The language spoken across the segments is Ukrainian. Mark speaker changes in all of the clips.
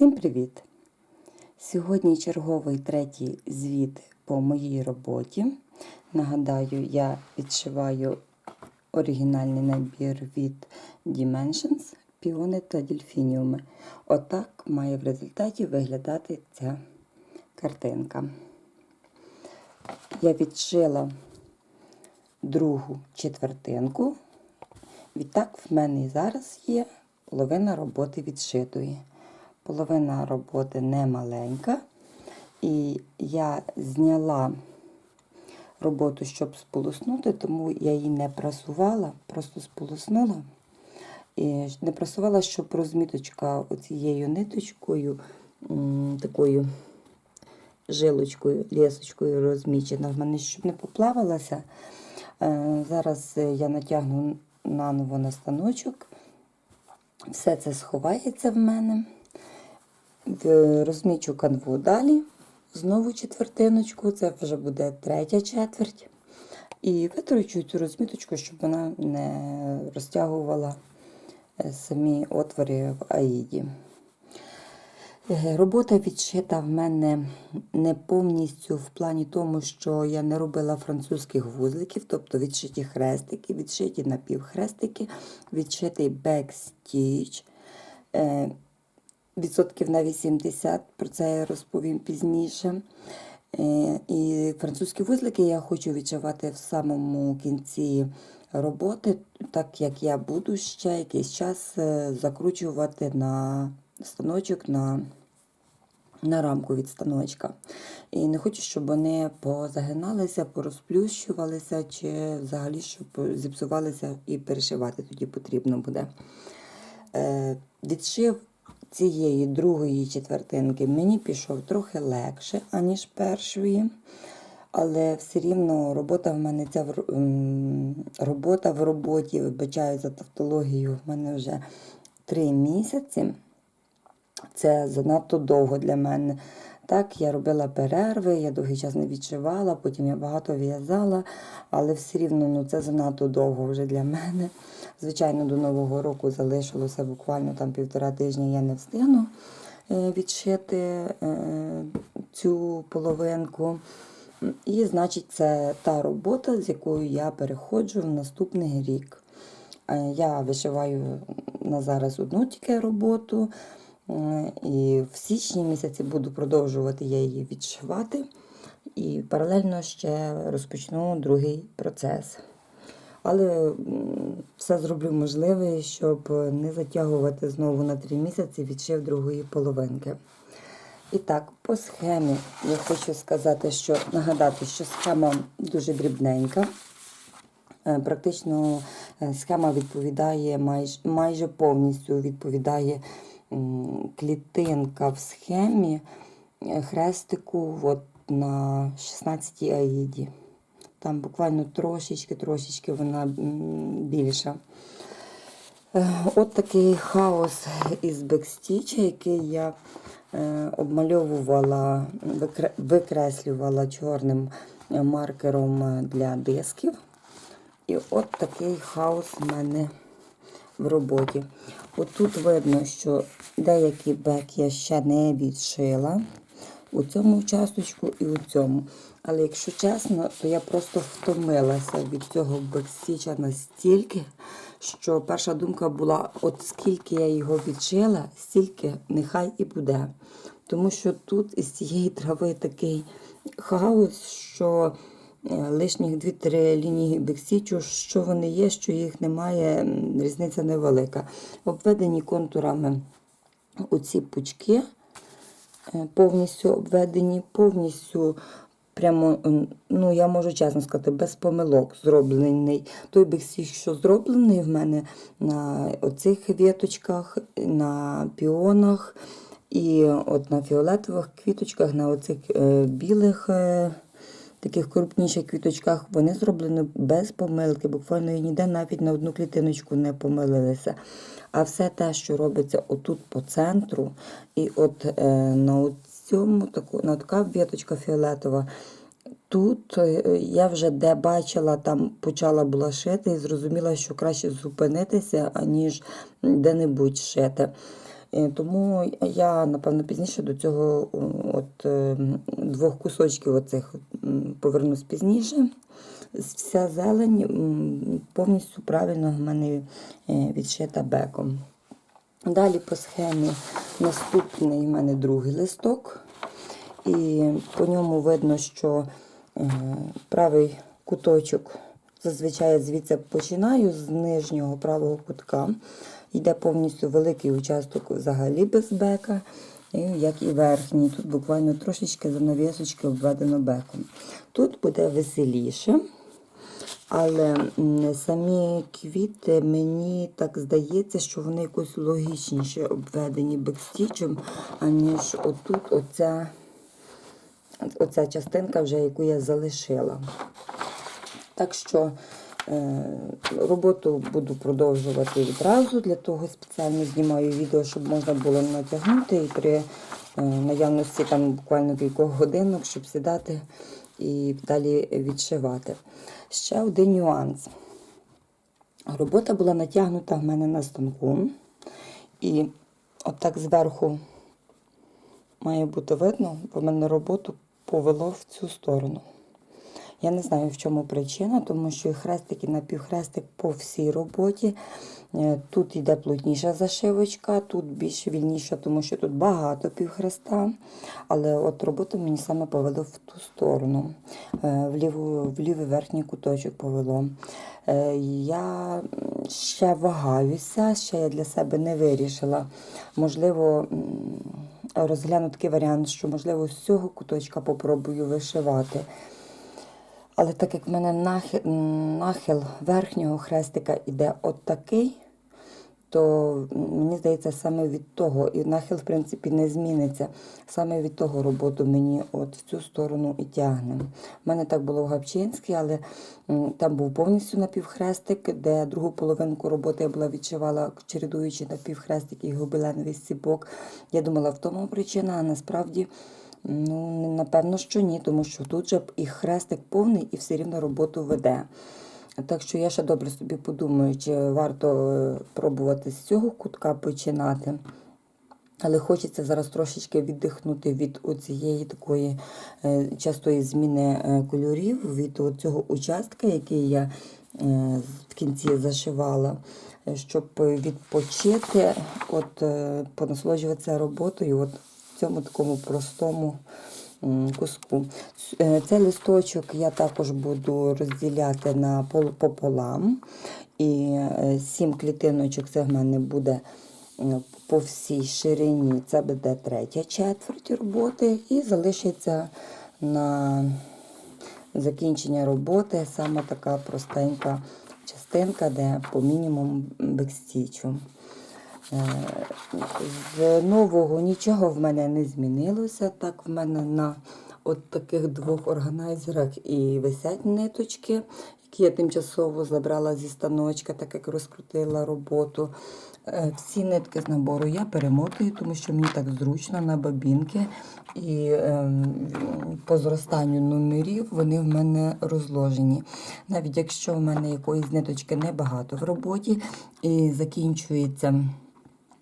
Speaker 1: Всім привіт! Сьогодні черговий третій звіт по моїй роботі. Нагадаю, я відшиваю оригінальний набір від Dimensions, піони та дельфініуми. Отак має в результаті виглядати ця картинка. Я відшила другу четвертинку. Відтак в мене зараз є половина роботи відшитої. Половина роботи не маленька. І я зняла роботу, щоб сполоснути, тому я її не прасувала, просто сполоснула. І не прасувала, щоб розміточка оцією ниточкою, такою жилочкою, лісочкою розмічена. В мене щоб не поплавалася. Е, Зараз е, я натягну наново на станочок. Все це сховається в мене. В- Розмічу канву далі. Знову четвертиночку, це вже буде третя четверть. І витрачу цю розміточку, щоб вона не розтягувала е, самі отвори в аїді. Е, Робота відшита в мене не повністю в плані тому, що я не робила французьких вузликів, тобто відшиті хрестики, відшиті напівхрестики, відшитий бекстіч. Відсотків на 80, про це я розповім пізніше. Е, І французькі вузлики я хочу відшивати в самому кінці роботи, так як я буду ще якийсь час е, закручувати на станочок на на рамку від станочка. І не хочу, щоб вони позагиналися, порозплющувалися, чи взагалі щоб зіпсувалися і перешивати тоді потрібно буде. Е, відшив цієї другої четвертинки мені пішов трохи легше, аніж першої. Але все рівно робота в мене ця робота в роботі, вибачаю за тавтологію, в мене вже три місяці. Це занадто довго для мене. Так, я робила перерви, я довгий час не відшивала, потім я багато в'язала, але все рівно ну, це занадто довго вже для мене. Звичайно, до Нового року залишилося буквально там півтора тижня, я не встигну е, відшити е, цю половинку. І, значить, це та робота, з якою я переходжу в наступний рік. Е, Я вишиваю на зараз одну тільки роботу. Е, І в січні місяці буду продовжувати я її відшивати. І паралельно ще розпочну другий процес. Але все зроблю можливе, щоб не затягувати знову на три місяці відшив другої половинки. І так, по схемі я хочу сказати, що нагадати, що схема дуже дрібненька. Е, Практично е, схема відповідає майже, майже повністю відповідає клітинка в схемі е, хрестику от на 16 аїді. Там буквально трошечки-трошечки вона більша. Е, От такий хаос із бекстіча, який я е, обмальовувала, викреслювала чорним маркером для дисків. І от такий хаос в мене в роботі. От тут видно, що деякий бек я ще не відшила у цьому участочку і у цьому. Але якщо чесно, то я просто втомилася від цього бекстіча настільки, що перша думка була: от скільки я його відшила, стільки нехай і буде. Тому що тут із цієї трави такий хаос, що лишніх 2-3 лінії бексічу, що вони є, що їх немає, різниця невелика. Обведені контурами оці пучки е, повністю обведені, повністю прямо, ну я можу чесно сказати, без помилок зроблений. Той бексіч, що зроблений в мене на оцих віточках, на піонах. І от на фіолетових квіточках, на оцих е, білих е, таких крупніших квіточках, вони зроблені без помилки. Буквально ніде навіть на одну клітиночку не помилилися. А все те, що робиться отут по центру, і от е, на цьому таку, на така віточка фіолетова. Тут е, я вже де бачила, там почала була шити і зрозуміла, що краще зупинитися, аніж де-небудь шити. Е, Тому я, напевно, пізніше до цього от, е, двох кусочків оцих повернусь пізніше. Вся зелень повністю правильно в мене е, відшита беком. Далі по схемі наступний в мене другий листок. І по ньому видно, що е, правий куточок, зазвичай звідси починаю з нижнього правого кутка. Йде повністю великий участок взагалі без бека, як і верхній. Тут буквально трошечки занавісочки обведено беком. Тут буде веселіше. Але самі квіти, мені так здається, що вони якось логічніше обведені бекстічем, аніж отут оця, оця частинка, вже яку я залишила. Так що роботу буду продовжувати відразу. Для того спеціально знімаю відео, щоб можна було натягнути і при е, наявності там буквально кількох годинок, щоб сідати і далі відшивати. Ще один нюанс. Робота була натягнута в мене на станку. І отак зверху має бути видно, бо в мене роботу повело в цю сторону. Я не знаю, в чому причина, тому що і хрестик і напівхрестик по всій роботі. Е, Тут йде плотніша зашивочка, тут більш вільніша, тому що тут багато півхреста. Але от роботу мені саме повело в ту сторону, е, в, ліву, в лівий верхній куточок повело. Е, Я ще вагаюся, ще я для себе не вирішила. Можливо, розгляну такий варіант, що можливо з цього куточка попробую вишивати. Але так як в мене нахил, нахил верхнього хрестика іде от такий, то мені здається, саме від того, і нахил, в принципі, не зміниться. Саме від того роботу мені от в цю сторону і тягне. У мене так було в Гапчинській, але там був повністю напівхрестик, де другу половинку роботи я була відшивала, чередуючи напівхрестик і гобеленовий стіпок. Я думала, в тому причина, а насправді. Ну, напевно, що ні, тому що тут же і хрестик повний, і все рівно роботу веде. Так що я ще добре собі подумаю, чи варто е, пробувати з цього кутка починати. Але хочеться зараз трошечки віддихнути від цієї такої е, частої зміни е, кольорів, від цього участка, який я в кінці зашивала, щоб відпочити, от, понасолоджуватися роботою от цьому такому простому куску. Е, Цей листочок я також буду розділяти на пол- пополам. І е, сім клітиночок це в мене буде по всій ширині. Це буде третя четверть роботи. І залишиться на закінчення роботи саме така простенька частинка, де по мінімуму бекстічу. Е, З нового нічого в мене не змінилося. Так, в мене на от таких двох органайзерах і висять ниточки, які я тимчасово забрала зі станочка, так як розкрутила роботу. Е, Всі нитки з набору я перемотую, тому що мені так зручно на бабінки. І ем, по зростанню номерів вони в мене розложені. Навіть якщо в мене якоїсь ниточки небагато в роботі і закінчується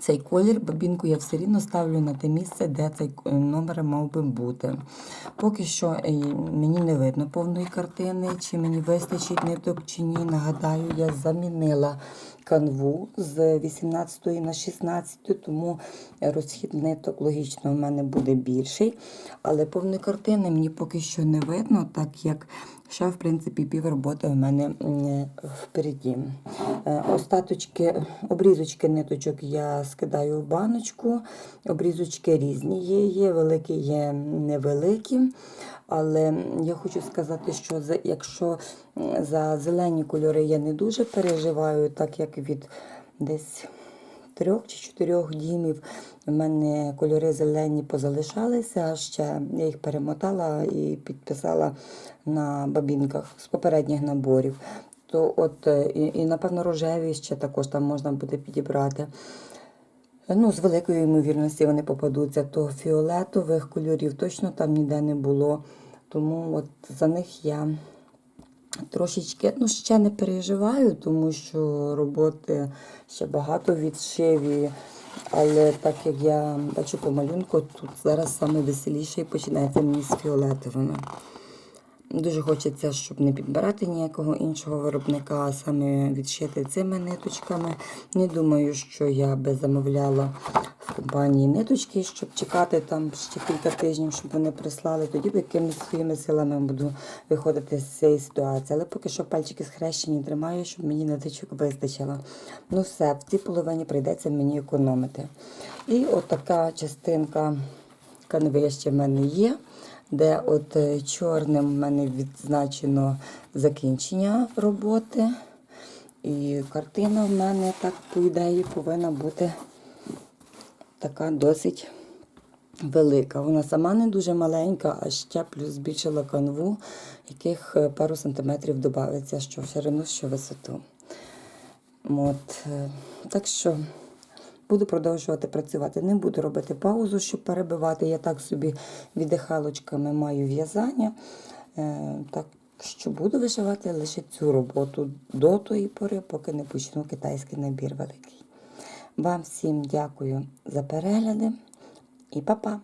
Speaker 1: цей колір, бабінку я все рівно ставлю на те місце, де цей е, номер мав би бути. Поки що е, мені не видно повної картини, чи мені вистачить ниток, чи ні. Нагадаю, я замінила канву з 18 на 16, тому розхід ниток логічно в мене буде більший. Але повної картини мені поки що не видно, так як ще, в принципі, півроботи в мене впереді. Е, Остаточки, обрізочки ниточок я скидаю в баночку. Обрізочки різні є, є великі, є невеликі. Але я хочу сказати, що якщо за зелені кольори я не дуже переживаю, так як від десь трьох чи чотирьох дімів в мене кольори зелені позалишалися, а ще я їх перемотала і підписала на бабінках з попередніх наборів. То от е, і, і напевно рожеві ще також там можна буде підібрати. Ну, з великою ймовірністю вони попадуться, то фіолетових кольорів точно там ніде не було. Тому от за них я трошечки ну, ще не переживаю, тому що роботи ще багато відшиві. Але так як я бачу по малюнку, тут зараз саме і починається мені з фіолетовими. Дуже хочеться, щоб не підбирати ніякого іншого виробника, а саме відшити цими ниточками. Не думаю, що я би замовляла в компанії ниточки, щоб чекати там ще кілька тижнів, щоб вони прислали. Тоді б якимись своїми силами буду виходити з цієї ситуації. Але поки що пальчики схрещені тримаю, щоб мені ниточок вистачило. Ну все, в цій половині прийдеться мені економити. І отака частинка канви ще в мене є де от е, чорним в мене відзначено закінчення роботи. І картина в мене, так, по ідеї, повинна бути така досить велика. Вона сама не дуже маленька, а ще плюс збільшила канву, яких е, пару сантиметрів додається, що в ширину, що в висоту. От, е, так що буду продовжувати працювати. Не буду робити паузу, щоб перебивати. Я так собі віддихалочками маю в'язання. Е, Так що буду вишивати лише цю роботу до тої пори, поки не почну китайський набір великий. Вам всім дякую за перегляди і па-па!